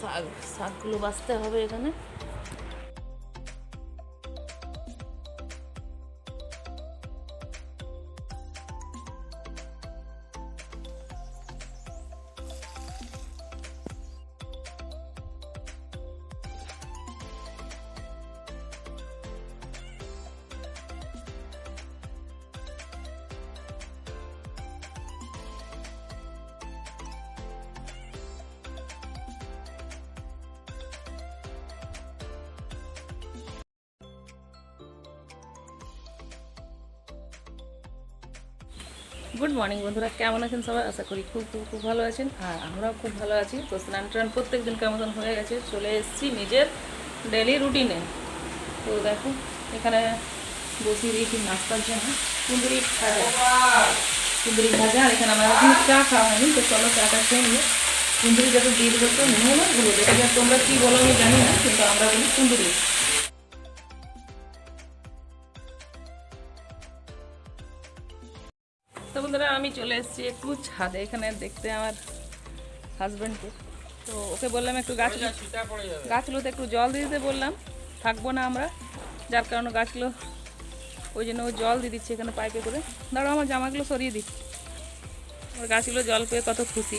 শাক শাকগুলো বাঁচতে হবে এখানে। গুড মর্নিং বন্ধুরা। কেমন আছেন সবাই? আশা করি খুব খুব ভালো আছেন। আর আমরাও খুব ভালো আছি। তো স্নান টান প্রত্যেক দিন কেমন হয়ে গেছে? চলে এসেছি নিজের ডেলি রুটিনে তো দেখো, এখানে বসিয়ে দিয়েছি নাস্তার জন্য। কুন্দুরি ভাজা। কুন্দুরি ভাজা, আর এখানে আমার এখন চা খাওয়া হয়নি। তো চলো চাটা খেয়ে নিয়ে কুন্দুরি যাতে দিয়ে দেবো তো আর হলুদ। এটা তোমরা কী বলো আমি জানি না, কিন্তু আমরা বলি কুন্দুরি। আমি চলে এসেছি একটু ছাদে এখানে দেখতে আমার হাজব্যান্ডকে তো ওকে বললাম একটু গাছ গাছগুলোতে একটু জল দিতে বললাম থাকব না আমরা। যার কারণে গাছগুলো ওই জন্য ও জল দিয়ে দিচ্ছে এখানে পাইপে করে। দাঁড়াও আমার জামাগুলো সরিয়ে দিই। আমার গাছগুলো জল পেয়ে কত খুশি।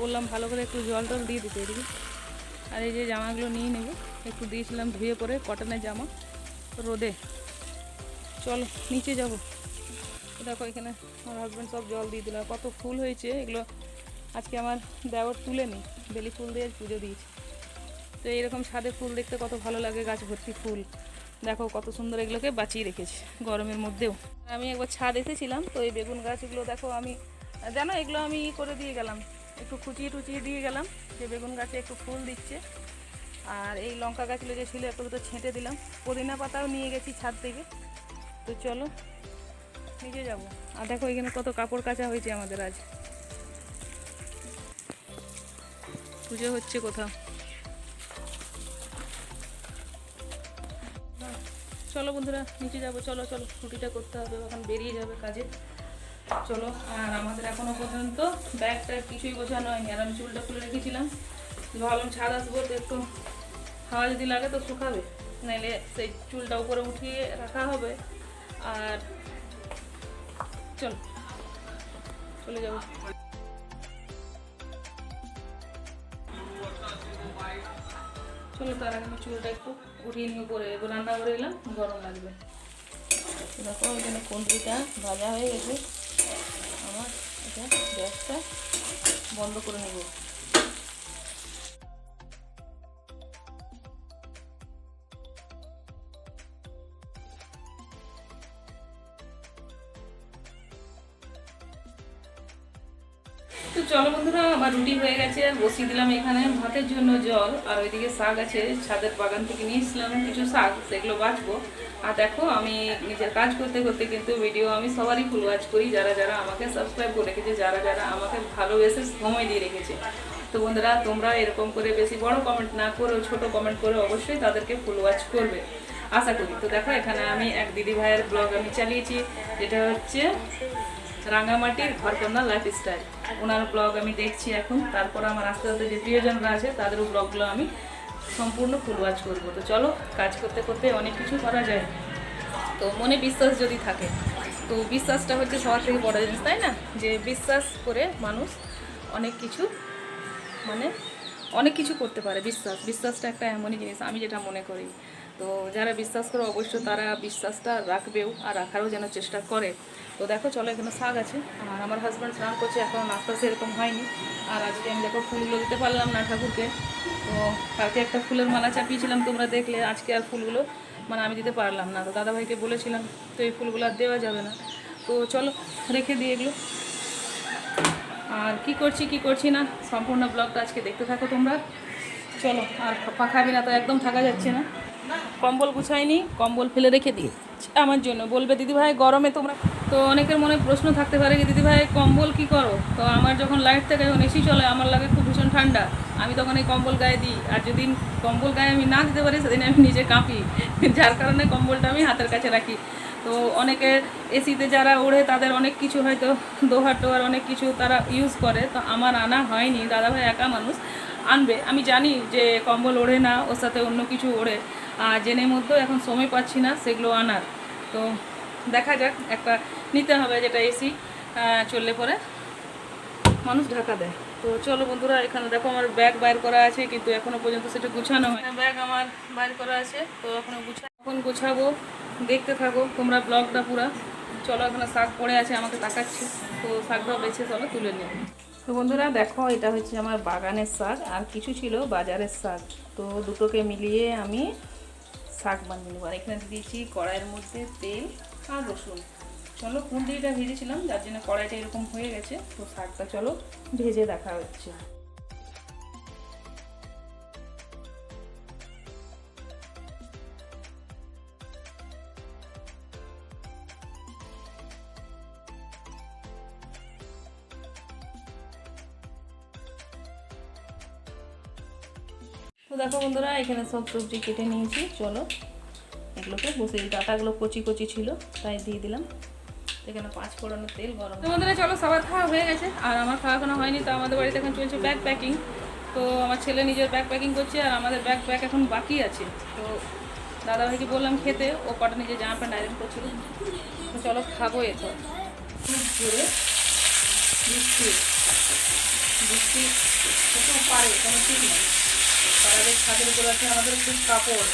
বললাম ভালো করে একটু জল টল দিয়ে দিতে এদিকে। আর এই যে জামাগুলো নিয়ে নেব একটু দিয়েছিলাম ধুয়ে পরে কটনের জামা। রোদে। চলো, নিচে যাব। দেখো এখানে আমার হাজব্যান্ড সব জল দিয়ে দিল। কত ফুল হয়েছে, এগুলো আজকে আমার দেওয়ার তুলে নি বেলি ফুল দিয়ে পুজো দিয়েছি। তো এইরকম ছাদে ফুল দেখতে কত ভালো লাগে, গাছ ভর্তি ফুল। দেখো কত সুন্দর এগুলোকে বাঁচিয়ে রেখেছি, গরমের মধ্যেও। আমি একবার ছাদ এসেছিলাম, তো এই বেগুন গাছগুলো দেখো আমি, জানো এগুলো আমি করে দিয়ে গেলাম। একটু খুচিয়ে টুচিয়ে দিয়ে গেলাম, যে বেগুন গাছে একটু ফুল দিচ্ছে। আর এই লঙ্কা গাছগুলো যে ছিল, একটু তো ছেঁটে দিলাম। পুদিনা পাতাও নিয়ে গেছি ছাদ থেকে। তো চলো নিজে যাব। আর দেখো এখানে কত কাপড় কাচা হয়েছে আমাদের আজ। পুজো হচ্ছে কোথাও। চলো বন্ধুরা, নিচে যাব। চলো চলো, ছুটিটা করতে হবে। এখন বেরিয়ে যাবে কাজে। চলো, আর আমাদের এখনও পর্যন্ত ব্যাগটা কিছুই বোঝানো হয়নি। আর আমি চুলটা খুলে রেখেছিলাম। ভাবলাম ছাদ আসব, তো একটু হাওয়া যদি লাগে তো শুকাবে। নাইলে সেই চুলটা উপরে উঠিয়ে রাখা হবে। আর চল, চলে যাব। চলো তার আগে আমি চুলটা একটু উঠিয়ে নিয়ে এবার রান্না করে এলাম, গরম লাগবে। দেখো, এখানে কুন্দ্রিটা ভাজা হয়ে গেছে। আমার এটা গ্যাসটা বন্ধ করে নেব। তো চলো বন্ধুরা, আমার রুটি হয়ে গেছে, আর বসিয়ে দিলাম এখানে ভাতের জন্য জল। আর ওইদিকে শাক আছে, ছাদের বাগান থেকে নিয়ে এসেছিলাম কিছু শাক, সেগুলো বাঁচবো। আর দেখো, আমি নিজের কাজ করতে করতে কিন্তু ভিডিও আমি সবারই ফুল ওয়াচ করি, যারা যারা আমাকে সাবস্ক্রাইব করে রেখেছে, যারা যারা আমাকে ভালোবেসে সময় দিয়ে রেখেছে। তো বন্ধুরা, তোমরা এরকম করে বেশি বড় কমেন্ট না করো ছোট কমেন্ট করে অবশ্যই তাদেরকে ফুল ওয়াচ করবে। আশা করি। তো দেখো, এখানে আমি এক দিদি ভাইয়ের ব্লগ আমি চালিয়েছি, যেটা হচ্ছে রাঙামাটির ঘরকন্যা লাইফস্টাইল ওনার ব্লগ আমি দেখছি এখন। তারপর আমার আস্তে আস্তে যে প্রিয়জনরা আছে তাদেরও ব্লগগুলো আমি সম্পূর্ণ ফুল ওয়াচ করব। তো চলো, কাজ করতে করতে অনেক কিছু করা যায়। তো মনে বিশ্বাস যদি থাকে, তো বিশ্বাসটা হচ্ছে সবার থেকে বড় জিনিস, তাই না? যে বিশ্বাস করে মানুষ অনেক কিছু মানে অনেক কিছু করতে পারে। বিশ্বাস, বিশ্বাসটা একটা এমনই জিনিস, আমি যেটা মনে করি। তো যারা বিশ্বাস করে অবশ্য তারা বিশ্বাসটা রাখবেও আর রাখারও যেন চেষ্টা করে। তো দেখো, চলো এখানে শাক আছে। আর আমার হাজব্যান্ড স্নান করছে এখনও নাস্তা সেরকম হয়নি। আর আজকে আমি দেখো ফুলগুলো দিতে পারলাম না ঠাকুরকে। তো কালকে একটা ফুলের মালা চাপিয়েছিলাম, তোমরা দেখলে আজকে আর ফুলগুলো মানে আমি দিতে পারলাম না। তো দাদাভাইকে বলেছিলাম, তো এই ফুলগুলো আর দেওয়া যাবে না। তো চলো, রেখে দিই এগুলো। আর কি করছি কি করছি না? সম্পূর্ণ ব্লগটা আজকে দেখতে থাকো তোমরা। চলো, আর পাখা বিনা তো একদম থাকা যাচ্ছে না। কম্বল গুছাইনি, কম্বল ফেলে রেখে দিই। আমার জন্য বলবে, দিদিভাই, গরমে তোমরা তো অনেকের মনে প্রশ্ন থাকতে পারে যে দিদিভাই কম্বল কি করো? তো আমার যখন লাইট থাকে যখন এসি চলে, আমার লাগে খুব ভীষণ ঠান্ডা। আমি তখন এই কম্বল গায়ে দিই। আর যেদিন কম্বল গায়ে আমি না দিতে পারি, সেদিন আমি নিজে কাঁপি। যার কারণে কম্বলটা আমি হাতের কাছে রাখি। তো অনেকে এসিতে যারা ওড়ে, তাদের অনেক কিছু হয়তো দোহার টোহার অনেক কিছু তারা ইউজ করে। তো আমার আনা হয়নি। দাদাভাই একা মানুষ। আনবে। আমি জানি যে কম্বল ওড়ে না, ওর সাথে অন্য কিছু ওড়ে। আর জেনে মধ্যেও এখন সময় পাচ্ছি না সেগুলো আনার। তো দেখা যাক একটা নিতে হবে যেটা এসি চললে পরে। মানুষ ঢাকা দেয়। তো চলো বন্ধুরা এখানে দেখো আমার ব্যাগ বাইর করা আছে কিন্তু এখনও পর্যন্ত সেটা গুছানো হয় ব্যাগ আমার বাইর করা আছে তো এখনও গুছা এখন গুছাবো দেখতে থাকো তোমরা ব্লগটা পুরা। চলো এখানে শাক পড়ে আছে আমাকে তাকাচ্ছে। তো শাকটাও বেছে চলো তুলে নেব তো বন্ধুরা দেখো এটা হচ্ছে আমার বাগানের শাক আর কিছু ছিল বাজারের শাক। তো দুটোকে মিলিয়ে আমি শাক বানিয়ে নেব। আর এখানে দিয়েছি কড়াইয়ের মধ্যে তেল আর রসুন। চলো কুন্দিটা ভেজেছিলাম, যার জন্য কড়াইটা এরকম হয়ে গেছে। তো শাকটা চলো ভেজে দেখা হচ্ছে। তো দেখো বন্ধুরা, এখানে সব সবজি কেটে নিয়েছি। চলো এগুলোকে বসে দিই ডাটাগুলো কচি কচি ছিল তাই দিয়ে দিলাম। এখানে পাঁচ ফোড়নের তেল গরম তো বন্ধুরা চলো সবার খাওয়া হয়ে গেছে। আর আমার খাওয়া এখনও হয়নি তো আমাদের বাড়িতে এখন চলছে ব্যাগ প্যাকিং তো আমার ছেলে নিজের ব্যাগ প্যাকিং করছে আর আমাদের ব্যাগ প্যাক এখন বাকি আছে। তো দাদাভাইকে বললাম খেতে ও কটা নিজে জামা প্যান্ট আয়রন করছিল। তো চলো খাব এ তো খুব জোরে বৃষ্টি বৃষ্টি কোথাও পারে কোনো ঠিক নেই। তাদের ছাদের উপর আছে আমাদের খুব কাপড়।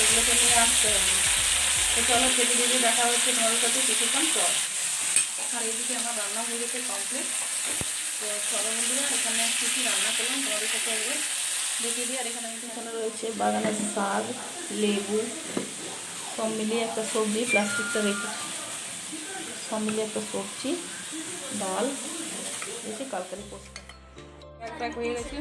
সেগুলোকে নিয়ে আসতে হবে। তো চলো খেতে দিদি দেখা হচ্ছে তোমাদের সাথে কিছুক্ষণ পর। আর এইদিকে আমার রান্না হয়ে গেছে কমপ্লিট তো চলো বন্ধুরা, এখানে কী কী রান্না করলাম তোমাদের সাথে একবার দেখিয়ে দিই। আর এখানে এখানে রয়েছে বাগানের শাক, লেবু, সব মিলিয়ে একটা সবজি, প্লাস্টিকটা রেখে সব মিলিয়ে একটা সবজি, ডাল রয়েছে কালকারি পোস্ত। এক হয়ে গেছে।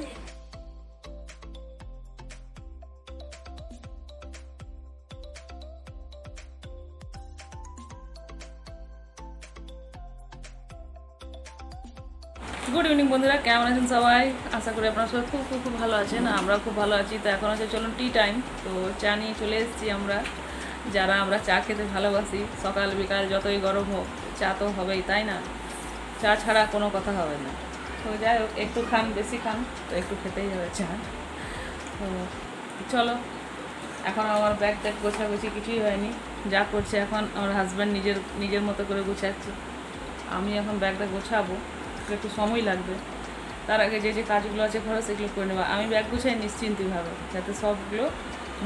গুড ইভিনিং বন্ধুরা। কেমন আছেন সবাই? আশা করি আপনারা সবাই খুব খুব খুব ভালো আছেন। আমরা খুব ভালো আছি। তো এখন আছে চলুন টি টাইম তো চা নিয়ে চলে এসেছি আমরা। যারা আমরা চা খেতে ভালোবাসি, সকাল, বিকাল, যতই গরম হোক, চা তো হবেই, তাই না? চা ছাড়া কোনো কথা হবে না। তো যাই হোক, একটু খান, বেশি খান, তো একটু খেতেই হবে চা। তো চলো, এখন আমার ব্যাগ ট্যাগ গোছাগুছি কিছুই হয়নি। যা করছে এখন আমার হাজব্যান্ড নিজের নিজের মতো করে গোছাচ্ছে। আমি এখন ব্যাগটা গোছাবো। একটু সময় লাগবে। তার আগে যে যে কাজগুলো আছে ঘরে সেগুলো করে নেব আমি ব্যাগ গুছাই নিশ্চিন্তভাবে, যাতে সবগুলো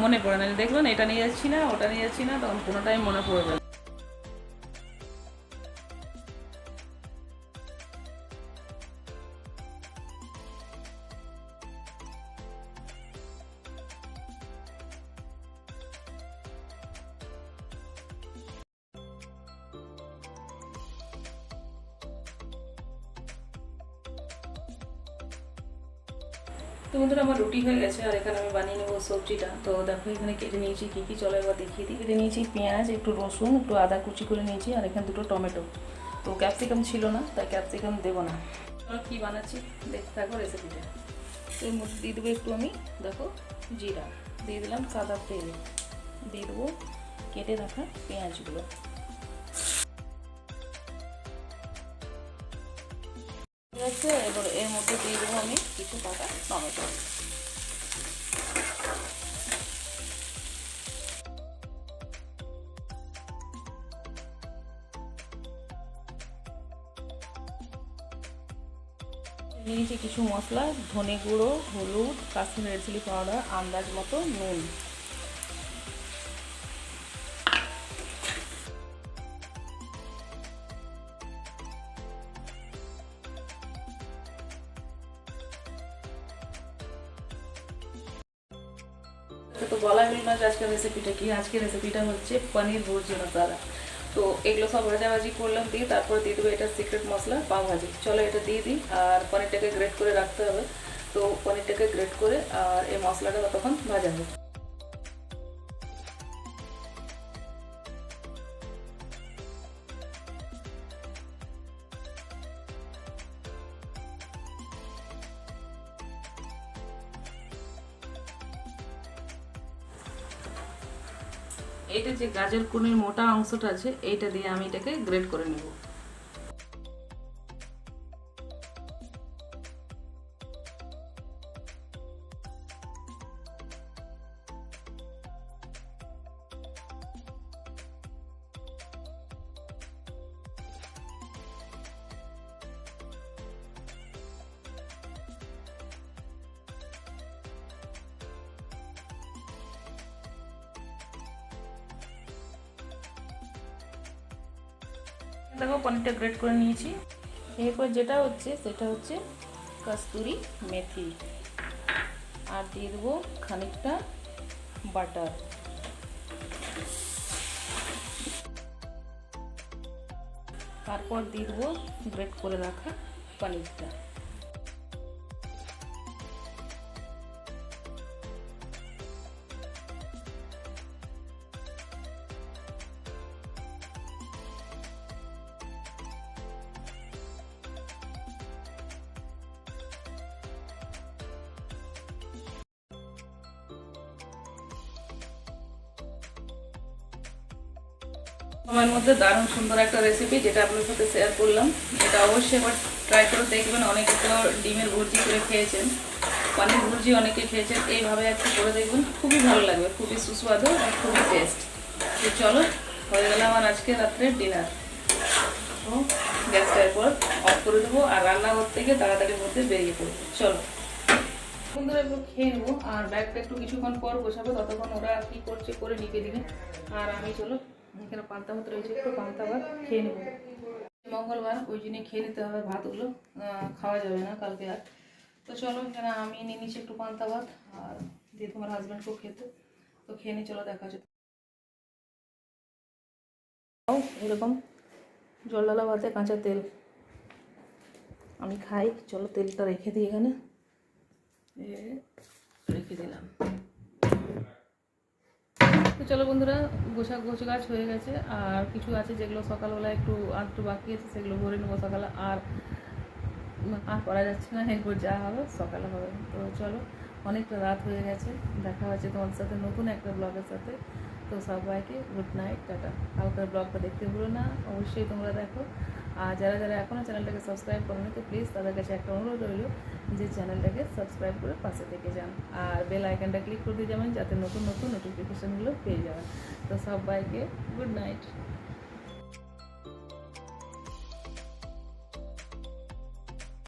মনে পড়ে। না দেখবেন এটা নিয়ে যাচ্ছি না, ওটা নিয়ে যাচ্ছি না, তখন কোনোটাই মনে পড়বে তো বন্ধুরা, আমার রুটি হয়ে গেছে, আর এখানে আমি বানিয়ে নেব সবজিটা। তো দেখো, এখানে কেটে নিয়েছি কী কী, চলো এবার দেখিয়ে দিই। কেটে নিয়েছি পেঁয়াজ, একটু রসুন, একটু আদা কুচি করে নিয়েছি, আর এখানে দুটো টমেটো। তো ক্যাপসিকাম ছিল না, তাই ক্যাপসিকাম দেবো না। চলো কী বানাচ্ছি, দেখতে থাকো রেসিপিটা তো এর মধ্যে দিয়ে দেবো একটু আমি, দেখো, জিরা। দিয়ে দিলাম সাদা তেল। দিয়ে দেবো, কেটে রাখা পেঁয়াজগুলো। আছে এবার এর মধ্যে দিয়ে দেবো আমি কিছু কাটা টমেটো। নিয়েছি কিছু মশলা, ধনে গুঁড়ো, হলুদ, কাশ্মীর রেড চিলি পাউডার, আন্দাজ মতো নুন। তো বলা হইল না যে আজকের রেসিপিটা কি, আজকের রেসিপিটা হচ্ছে পনির ভুর্জি মশলা তো এগুলো সব ভাজাভাজি করলাম দিয়ে তারপর দিয়ে দেবো এটা সিক্রেট মশলা, পাও ভাজি। চলো এটা দিয়ে দিই, আর পনিরটাকে গ্রেট করে রাখতে হবে। তো পনিরটাকে গ্রেট করে, আর এই মশলাটা তখন ভাজা হবে গাজর কুনির মোটা অংশটা আছে এইটা দিয়ে আমি এটাকে গ্রেড করে নেব। দেখো পনিরটা গ্রেট করে নিয়েছি। এরপর যেটা হচ্ছে, সেটা হচ্ছে কস্তুরি মেথি। আর দিয়ে দেবো খানিকটা বাটার। তারপর দিয়ে দেবো গ্রেট করে রাখা পনিরটা। সময়ের মধ্যে দারুণ সুন্দর একটা রেসিপি যেটা আপনার সাথে শেয়ার করলাম। এটা অবশ্যই একবার ট্রাই করে দেখবেন। অনেকে তো ডিমের ভুর্জি করে খেয়েছেন। পানির ভুর্জি অনেকে খেয়েছেন, এইভাবে একটু করে দেখবেন। খুবই ভালো লাগবে, খুবই সুস্বাদু আর খুবই টেস্ট তো চলো, হয়ে গেল আমার আজকে রাত্রে ডিনার তো গ্যাসটা এরপর অফ করে দেবো আর রান্না রান্নাঘর থেকে তাড়াতাড়ির মধ্যে বেরিয়ে পড়ব। চলো। সুন্দর একটু খেয়ে নেব। আর ব্যাগটা একটু কিছুক্ষণ পর বসাবো ততক্ষণ ওরা কি করছে করে নিবে দিবে। আর আমি চলো এখানে পান্তা ভাত রয়েছে একটু পান্তা ভাত খেয়ে নেব। মঙ্গলবার ওই জন্য খেয়ে নিতে হবে ভাতগুলো খাওয়া যাবে না কালকে আর। তো চলো এখানে আমি নিয়ে নিচ্ছি একটু পান্তা ভাত আর দিয়ে তোমার হাজব্যান্ডকেও খেতে। তো খেয়ে নিয়ে চলো দেখা হচ্ছে। ও, এরকম জল ডালা ভাতে কাঁচা তেল। আমি খাই চলো তেলটা রেখে দিই এখানে। রেখে দিলাম। তো চলো বন্ধুরা গোছা গোছ গাছ হয়ে গেছে। আর কিছু আছে যেগুলো সকালবেলা একটু একটু বাকি আছে, সেগুলো ভরে নেব সকালে। আর আর করা যাচ্ছে না, এরপর যা হবে সকালে হবে। তো চলো, অনেকটা রাত হয়ে গেছে। দেখা হচ্ছে তোমাদের সাথে নতুন একটা ব্লগের সাথে। তো সবাইকে গুড নাইট টাটা। কালকের ব্লগটা দেখতে ভুলো না, অবশ্যই তোমরা দেখো। আর যারা যারা এখনও চ্যানেলটাকে সাবস্ক্রাইব করেন, তো প্লিজ তাদের কাছে একটা অনুরোধ রইল যে চ্যানেলটাকে সাবস্ক্রাইব করে পাশে থেকে যান। আর বেল আইকনটা ক্লিক করে দিয়ে যাবেন, যাতে নতুন নতুন নোটিফিকেশানগুলো পেয়ে যাবেন। তো সবাইকে গুড নাইট